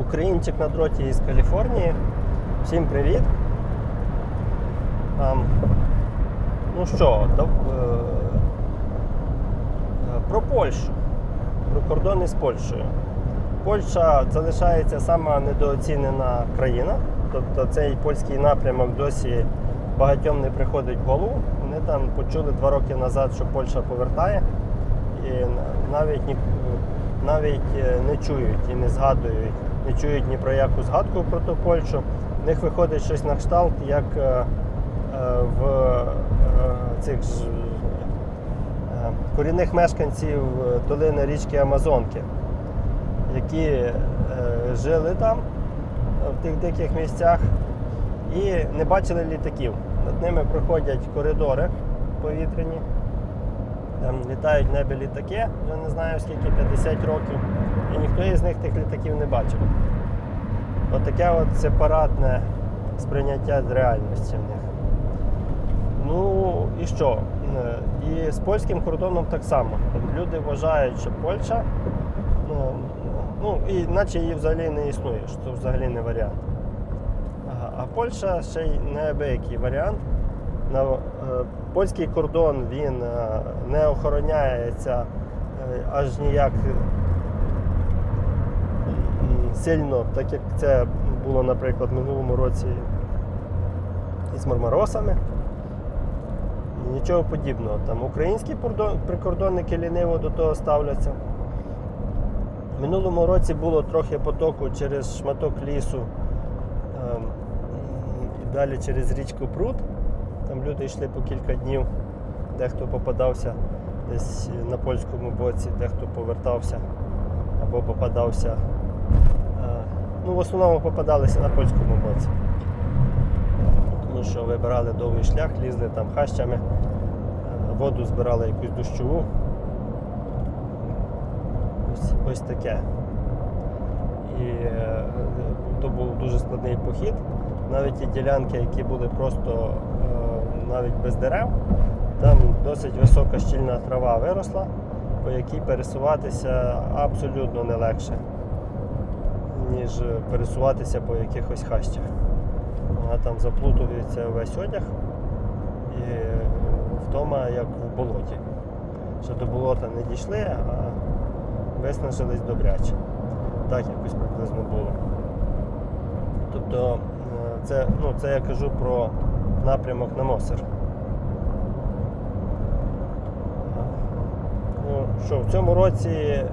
Українчик на дроті із Каліфорнії. Всім привіт. Ам, ну що, дав- е, е, про Польщу, про кордони з Польщею. Польща залишається сама недооцінена країна. Тобто цей польський напрямок досі багатьом не приходить в голову. Вони там почули два роки назад, що Польща повертає. І навіть, навіть е, не чують і не згадують, не чують ні про яку згадку про ту Польщу. В них виходить щось на кшталт, як е, е, в е, цих корінних мешканців долини річки Амазонки, які жили там, в тих диких місцях, і не бачили літаків. Над ними проходять коридори повітряні. Там літають в небі літаки, вже не знаю скільки, 50 років, і ніхто із них тих літаків не бачив. Отаке от сепаратне сприйняття з реальності в них. Ну і що? Е, І з польським кордоном так само. Люди вважають, що Польща, ну, ну і наче її взагалі не існує, що це взагалі не варіант. А Польща ще й неабиякий варіант. На, е, польський кордон він е, не охороняється е, аж ніяк сильно, так як це було, наприклад, в минулому році із Мармаросами. Нічого подібного. Там українські прикордонники ліниво до того ставляться. В минулому році було трохи потоку через шматок лісу ем, і далі через річку Прут. Там люди йшли по кілька днів, дехто попадався десь на польському боці, дехто повертався або попадався. е, Ну, в основному попадалися на польському боці. Тому що вибирали довгий шлях, лізли там хащами, е, воду збирали якусь дощову. Ось, ось таке. І е, то був дуже складний похід. Навіть ті ділянки, які були просто навіть без дерев, там досить висока щільна трава виросла, по якій пересуватися абсолютно не легше, ніж пересуватися по якихось хащах. Вона там заплутується весь одяг і вдома як в болоті. Що до болота не дійшли, а виснажились добряче. Так якось приблизно було. Тобто е, це, ну, це я кажу про напрямок на Мосер. Ну, що, в цьому році е,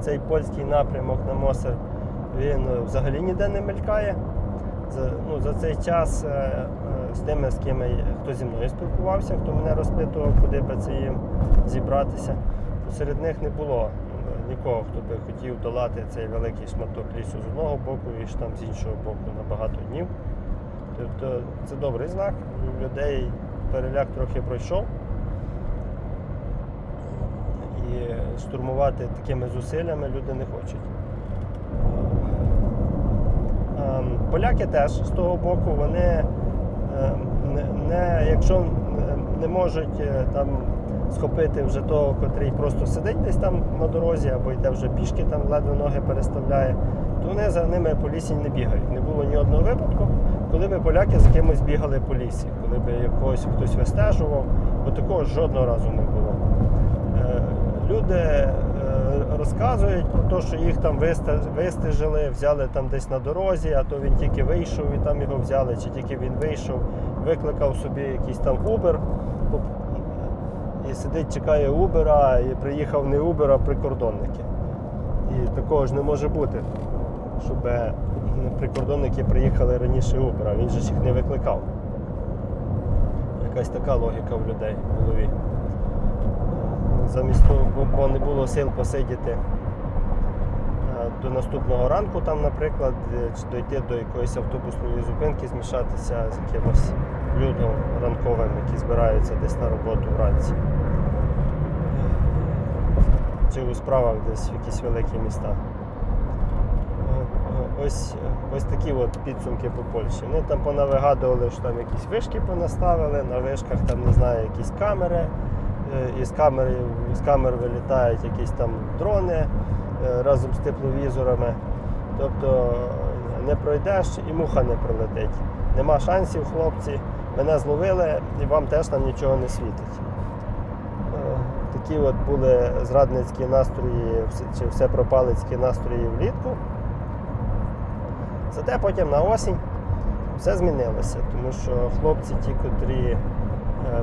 цей польський напрямок на Мосер він е, взагалі ніде не мелькає. За, ну, за цей час е, з тими, з ким хто зі мною спілкувався, хто мене розпитував, куди би це їм зібратися, серед них не було нікого, хто би хотів долати цей великий шматок лісу з одного боку і ж там з іншого боку на багато днів. Тобто це добрий знак. Людей переляк трохи пройшов. І штурмувати такими зусиллями люди не хочуть. Ем, Поляки теж з того боку, вони ем, не, не, якщо не можуть е, там схопити вже того, котрий просто сидить десь там на дорозі або йде вже пішки, там ледве ноги переставляє, то вони за ними по лісі не бігають. Не було ні одного випадку, коли би поляки з кимось бігали по лісі, коли би якогось хтось вистежував, бо такого жодного разу не було. Е, Люди е, розказують про те, що їх там вистежили, взяли там десь на дорозі, а то він тільки вийшов і там його взяли, чи тільки він вийшов, викликав собі якийсь там Uber і сидить, чекає Uber, і приїхав не Uber, а прикордонники. І такого ж не може бути, щоб е, прикордонники приїхали раніше Uber, а він же ж їх не викликав. Якась така логіка в людей в голові замість того, бо не було сил посидіти е, до наступного ранку, там, наприклад, е, чи дойти до якоїсь автобусної зупинки, змішатися з якимось людом ранковим, які збираються десь на роботу вранці. Чи у справах десь в якісь великі міста. Ось, ось такі от підсумки по Польщі. Вони там понавигадували, що там якісь вишки понаставили, на вишках там, не знаю, якісь камери. Е, Із камери, з камер вилітають якісь там дрони е, разом з тепловізорами. Тобто е, не пройдеш і муха не прилетить. Нема шансів, хлопці. Мене зловили і вам теж там нічого не світить. Такі от були зрадницькі настрої чи всепропалицькі настрої влітку. Зате потім на осінь все змінилося, тому що хлопці, ті, котрі е,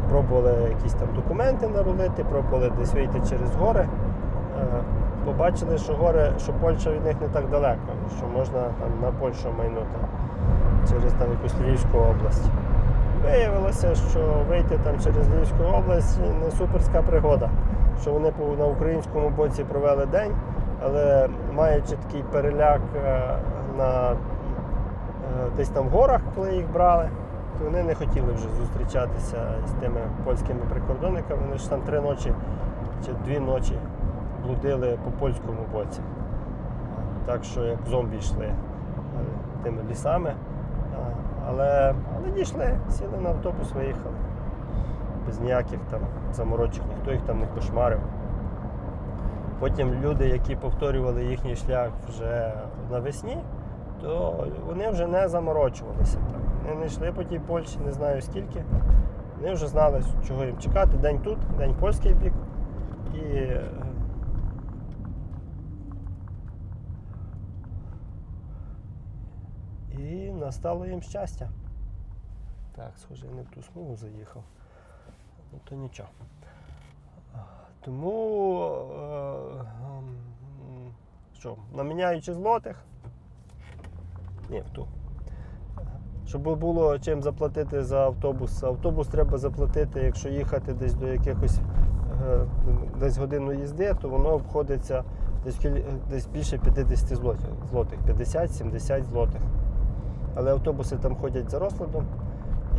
пробували якісь там документи нарулити, пробували десь вийти через гори, е, побачили, що гори, що Польща від них не так далеко, що можна там на Польщу майнути через там якусь Львівську область. Виявилося, що вийти там через Львівську область не суперська пригода. Що вони на українському боці провели день, але маючи такий переляк е, на, десь там в горах, коли їх брали, то вони не хотіли вже зустрічатися з тими польськими прикордонниками. Вони ж там три ночі чи дві ночі блудили по польському боці. Так що як зомбі йшли е, тими лісами. Але, але дійшли, сіли на автобус, виїхали. Без ніяких там заморочок, ніхто їх там не кошмарив. Потім люди, які повторювали їхній шлях вже навесні, то вони вже не заморочувалися так. Вони не йшли по тій Польщі, не знаю скільки. Вони вже знали, чого їм чекати. День тут, день польський бік. І е, І настало їм щастя. Так, схоже, я не в ту смугу заїхав. Ну то нічого. Тому е, ем, що, наміняючи злотих. Ні, в. Щоб було чим заплатити за автобус. Автобус треба заплатити, якщо їхати десь до якихось е, десь годину їзди, то воно обходиться десь, десь більше 50 злотих, злотих 50-70 злотих. Але автобуси там ходять за розкладом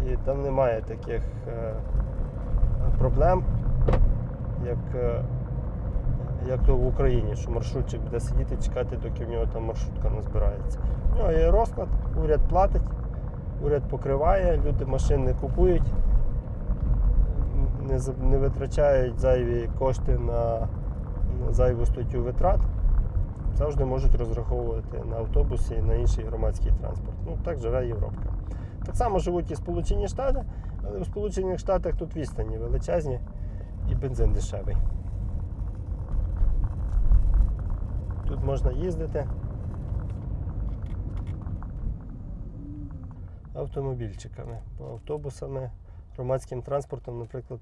і там немає таких е, проблем, як, е, як то в Україні, що маршрутчик буде сидіти чекати, доки в нього там маршрутка не збирається. У нього є розклад, уряд платить, уряд покриває, люди машин не купують, не, не витрачають зайві кошти на, зайву статтю витрат завжди можуть розраховувати на автобуси і на інший громадський транспорт. Ну, так живе Європа. Так само живуть і Сполучені Штати, але в Сполучених Штатах тут відстані величезні і бензин дешевий. Тут можна їздити автомобільчиками, автобусами, громадським транспортом, наприклад,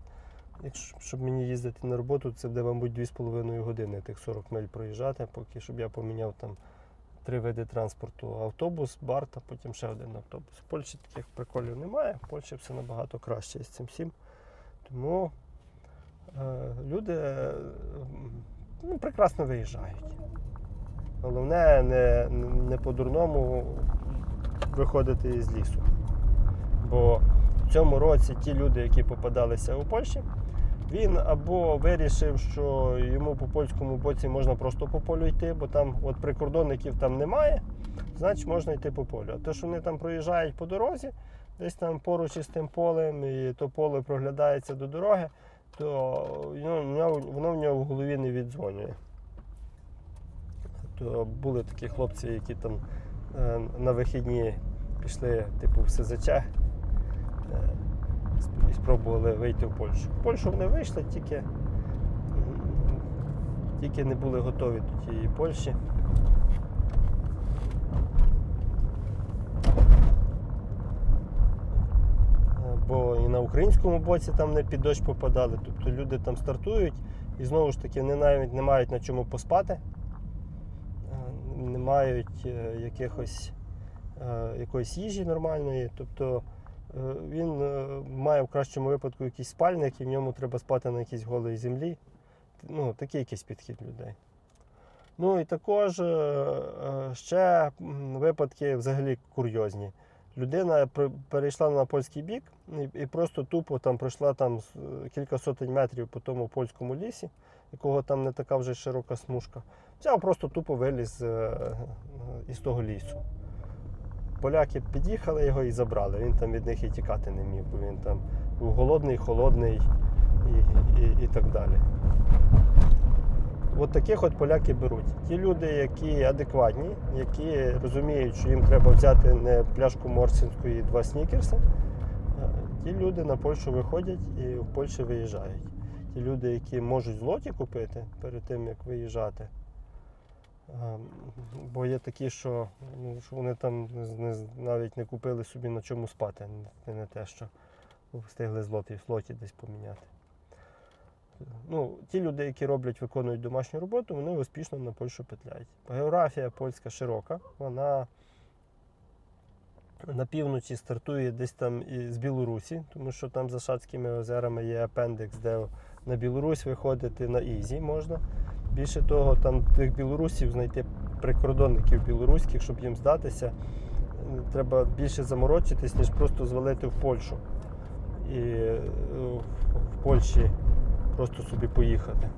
Якщо щоб мені їздити на роботу, це буде, мабуть, 2,5 години тих 40 миль проїжджати, поки щоб я поміняв там три види транспорту: автобус, барт, а потім ще один автобус. В Польщі таких приколів немає. В Польщі все набагато краще з цим всім. Тому е, люди е, ну, прекрасно виїжджають. Головне не, не по-дурному виходити із лісу. Бо в цьому році ті люди, які попадалися у Польщі, він або вирішив, що йому по польському боці можна просто по полю йти, бо там от прикордонників там немає, значить можна йти по полю. А те, що вони там проїжджають по дорозі, десь там поруч із тим полем, і то поле проглядається до дороги, то нього- воно в нього в голові не віддзвонює. То були такі хлопці, які там е, на вихідні пішли, типу, в СЗЧ. е, і спробували вийти в Польщу. В Польщу вони вийшли, тільки, тільки не були готові до тієї Польщі. Бо і на українському боці там не під дощ попадали. Тобто люди там стартують і знову ж таки вони навіть не мають на чому поспати, не мають е, якихось, е, якоїсь їжі нормальної. Тобто Е, Він має в кращому випадку якийсь спальник, і в ньому треба спати на якійсь голій землі. Ну, такий якийсь підхід людей. Ну і також ще випадки взагалі курйозні. Людина перейшла на польський бік і, просто тупо там пройшла там кілька сотень метрів по тому польському лісі, якого там не така вже широка смужка. Взяв просто тупо виліз е, е, із того лісу. Поляки під'їхали його і забрали. Він там від них і тікати не міг, бо він там був голодний, холодний і, і, і так далі. от таких от поляки беруть. Ті люди, які адекватні, які розуміють, що їм треба взяти не пляшку Морсінської і два снікерси, е, ті люди на Польщу виходять і в Польщі виїжджають. Ті люди, які можуть злоті купити перед тим, як виїжджати. Ем, Бо є такі, що, ну, що вони там навіть не купили собі на чому спати, не, не те, що встигли злоті, злоті десь поміняти. Ну, ті люди, які роблять, виконують домашню роботу, вони успішно на Польщу петляють. Географія польська широка, вона на півночі стартує десь там і з Білорусі, тому що там за Шацькими озерами є апендекс, де на Білорусь виходити на Ізі можна. Більше того, там тих білорусів знайти прикордонників білоруських, щоб їм здатися, треба більше заморочитись, ніж просто звалити в Польщу. І е, в Польщі просто собі поїхати.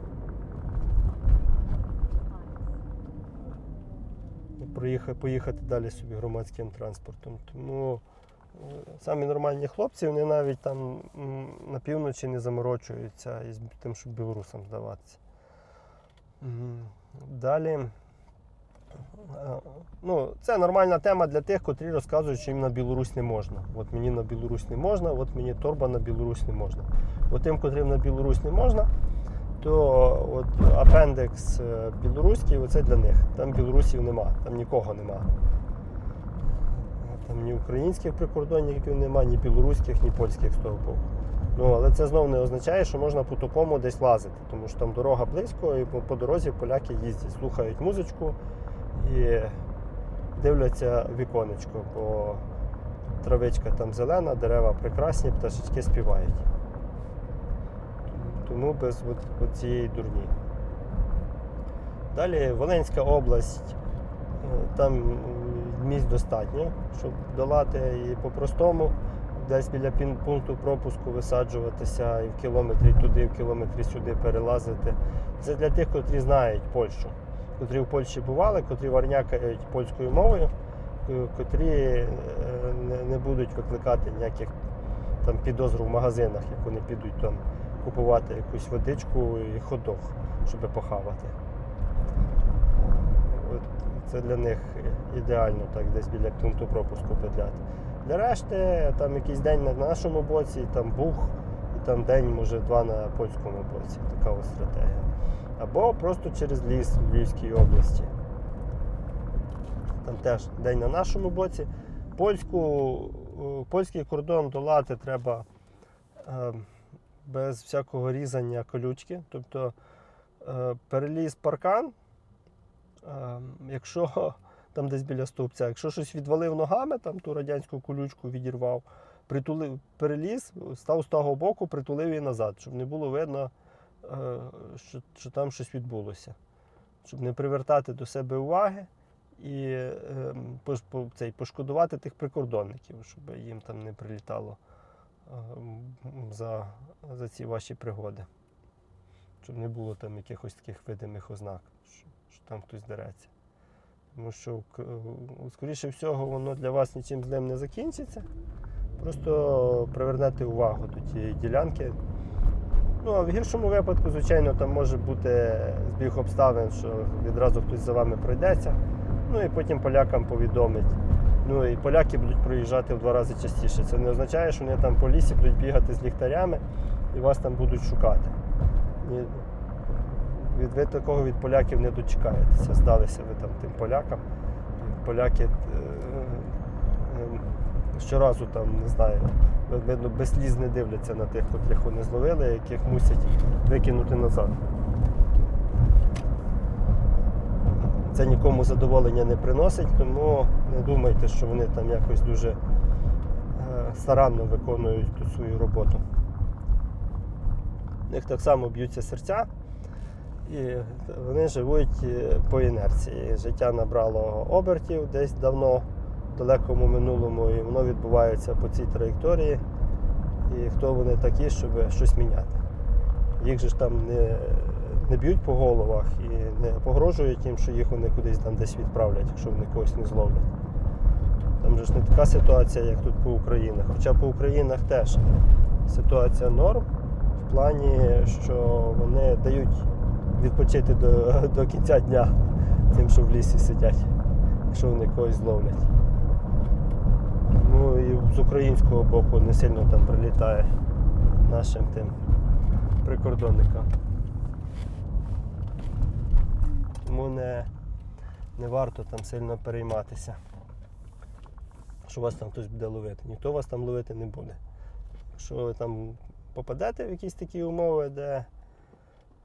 Поїхати далі собі громадським транспортом. Тому самі нормальні хлопці, вони навіть там на півночі не заморочуються із тим, щоб білорусам здаватися. Далі. е, Ну, це нормальна тема для тих, котрі розказують, що їм на Білорусь не можна. От мені на Білорусь не можна, от мені торба на Білорусь не можна. От тим, котрим на Білорусь не можна, то от апендекс е, білоруський, оце для них. Там білорусів нема, там нікого нема. Там ні українських прикордонників нема, ні білоруських, ні польських з того боку. Ну, але це знову не означає, що можна по такому десь лазити, тому що там дорога близько, і по, по дорозі поляки їздять, слухають музичку і дивляться віконечко, бо травичка там зелена, дерева прекрасні, пташечки співають. Тому без от, от цієї дурні. Далі Волинська область, е, там місць достатньо, щоб долати і по-простому, десь біля пункту пропуску висаджуватися і в кілометрі туди, в кілометрі сюди перелазити. Це для тих, котрі знають Польщу, котрі в Польщі бували, котрі варнякають польською мовою, е, котрі е, не- будуть викликати ніяких там підозру в магазинах, як вони підуть там купувати якусь водичку і ходох, щоб похавати. Це для них ідеально так десь біля пункту пропуску петляти. Для решти там якийсь день на нашому боці, там бух, і там день, може, два на польському боці. Така ось стратегія. Або просто через ліс в Львівській області. Там теж день на нашому боці. Польську, е, польський кордон долати треба е, без всякого різання колючки. Тобто е, переліз паркан, якщо там десь біля стовпця, якщо щось відвалив ногами, там ту радянську колючку відірвав, притулив, переліз, став з того боку, притулив її назад, щоб не було видно, е, що, що там щось відбулося. Щоб не привертати до себе уваги і е, по- цей, пошкодувати тих прикордонників, щоб їм там не прилітало е, за, за ці ваші пригоди. Щоб не було там якихось таких видимих ознак, що, там хтось дереться. Тому що, е, скоріше всього, воно для вас нічим злим не закінчиться. Просто привернете увагу до тієї ділянки. Ну, а в гіршому випадку, звичайно, там може бути збіг обставин, що відразу хтось за вами пройдеться. Ну і потім полякам повідомить. Ну і поляки будуть проїжджати в два рази частіше. Це не означає, що вони там по лісі будуть бігати з ліхтарями і вас там будуть шукати. Від, ви такого від поляків не дочекаєтеся. Здалися ви там тим полякам. Поляки е, е, щоразу там, не знаю, видно, без сліз не дивляться на тих, котрих вони зловили, яких мусять викинути назад. Це нікому задоволення не приносить, тому не думайте, що вони там якось дуже е, старанно виконують ту свою роботу. У них так само б'ються серця, і вони живуть е, по інерції. Життя набрало обертів десь давно, в далекому минулому, і воно відбувається по цій траєкторії. І хто вони такі, щоб щось міняти. Їх же ж там не, не б'ють по головах і не погрожують їм, що їх вони кудись там десь відправлять, якщо вони когось не зловлять. Там же ж не така ситуація, як тут по Українах. Хоча по Українах теж ситуація норм в плані, що вони дають відпочити до, до кінця дня тим, що в лісі сидять, якщо вони когось зловлять. Ну і з українського боку не сильно там прилітає нашим тим прикордонникам. Тому не, не варто там сильно перейматися, що вас там хтось буде ловити. Ніхто вас там ловити не буде. Якщо ви там попадете в якісь такі умови, де,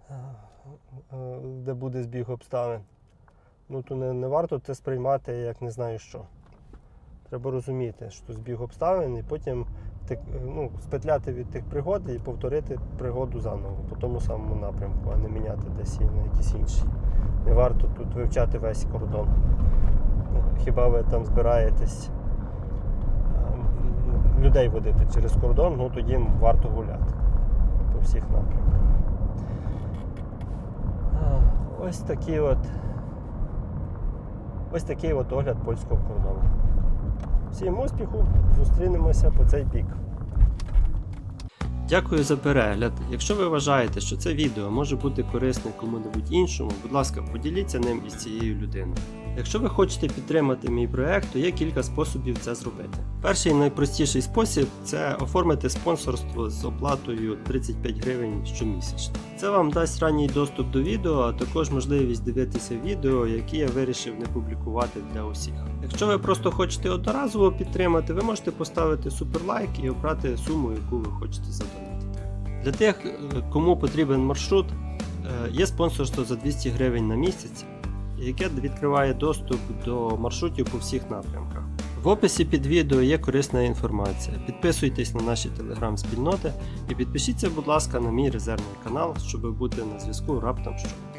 е, де буде збіг обставин, ну то не, не варто це сприймати як не знаю що. Треба розуміти, що збіг обставин і потім тик- ну, спетляти від тих пригод і повторити пригоду заново по тому самому напрямку, а не міняти десь її на якийсь інший. Не варто тут вивчати весь кордон. Хіба ви там збираєтесь ем, людей водити через кордон, ну тоді варто гуляти по всіх напрямках. Ось такий от. Ось такий от огляд польського кордону. Всім успіху! Зустрінемося по цей бік. Дякую за перегляд. Якщо ви вважаєте, що це відео може бути корисне кому-небудь іншому, будь ласка, поділіться ним із цією людиною. Якщо ви хочете підтримати мій проект, то є кілька способів це зробити. Перший і найпростіший спосіб це оформити спонсорство з оплатою 35 гривень щомісячно. Це вам дасть ранній доступ до відео, а також можливість дивитися відео, які я вирішив не публікувати для усіх. Якщо ви просто хочете одноразово підтримати, ви можете поставити суперлайк і обрати суму, яку ви хочете задонатити. Для тих, е, кому потрібен маршрут, е, є спонсорство за 200 гривень на місяць, яке відкриває доступ до маршрутів по всіх напрямках. В описі під відео є корисна інформація. Підписуйтесь на наші телеграм-спільноти і підпишіться, будь ласка, на мій резервний канал, щоб бути на зв'язку раптом що.